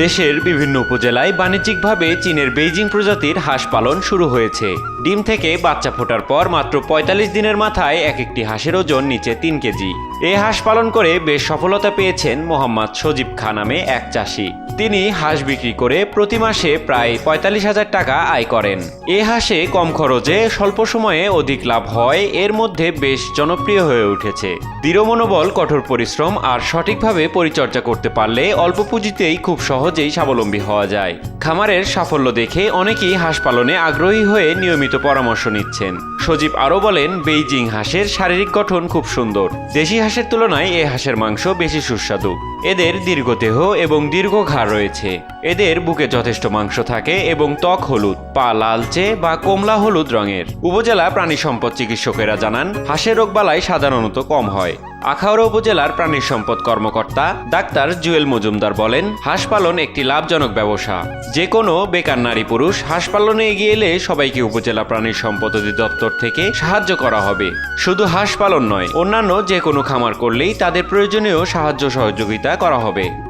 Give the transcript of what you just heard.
দেশের বিভিন্ন উপজেলায় বাণিজ্যিকভাবে চীনের বেইজিং প্রজাতির হাঁস পালন শুরু হয়েছে। ডিম থেকে বাচ্চা ফোটার পর মাত্র ৪৫ দিনের মাথায় এক একটি হাঁসের ওজন নিচে তিন কেজি। এ হাঁস পালন করে বেশ সফলতা পেয়েছেন মোহাম্মদ সজীব খা নামে এক চাষি। তিনি হাঁস বিক্রি করে প্রতি মাসে প্রায় পঁয়তাল্লিশ হাজার টাকা আয় করেন। এ হাঁসে কম খরচে স্বল্প সময়ে অধিক লাভ হয়, এর মধ্যে বেশ জনপ্রিয় হয়ে উঠেছে। দৃঢ় মনোবল কঠোর পরিশ্রম আর সঠিকভাবে পরিচর্যা করতে পারলে অল্প পুঁজিতেই খুব সহজেই স্বাবলম্বী হওয়া যায়। খামারের সাফল্য দেখে অনেকেই হাঁস পালনে আগ্রহী হয়ে নিয়মিত পরামর্শ নিচ্ছেন। সজীব আরও বলেন, বেইজিং হাঁসের শারীরিক গঠন খুব সুন্দর। দেশি হাঁসের তুলনায় এ হাঁসের মাংস বেশি সুস্বাদু। এদের দীর্ঘদেহ এবং দীর্ঘ ঘাড় রয়েছে। এদের বুকে যথেষ্ট মাংস থাকে এবং ত্বক হলুদ, পা লালচে বা কমলা হলুদ রঙের। উপজেলা প্রাণী সম্পদ চিকিৎসকেরা জানান, হাঁসের রোগবালাই সাধারণত কম হয়। আখাউড়া উপজেলার প্রাণী সম্পদ কর্মকর্তা ডাক্তার জুয়েল মজুমদার বলেন, হাঁস পালন একটি লাভজনক ব্যবসা। যে কোনো বেকার নারী পুরুষ হাঁস পালনে এগিয়ে এলে সবাইকে উপজেলা প্রাণী সম্পদ অধিদপ্তর থেকে সাহায্য করা হবে। শুধু হাঁস পালন নয়, অন্যান্য যে কোনো খামার করলেই তাদের প্রয়োজনীয় সাহায্য সহযোগিতা করা হবে।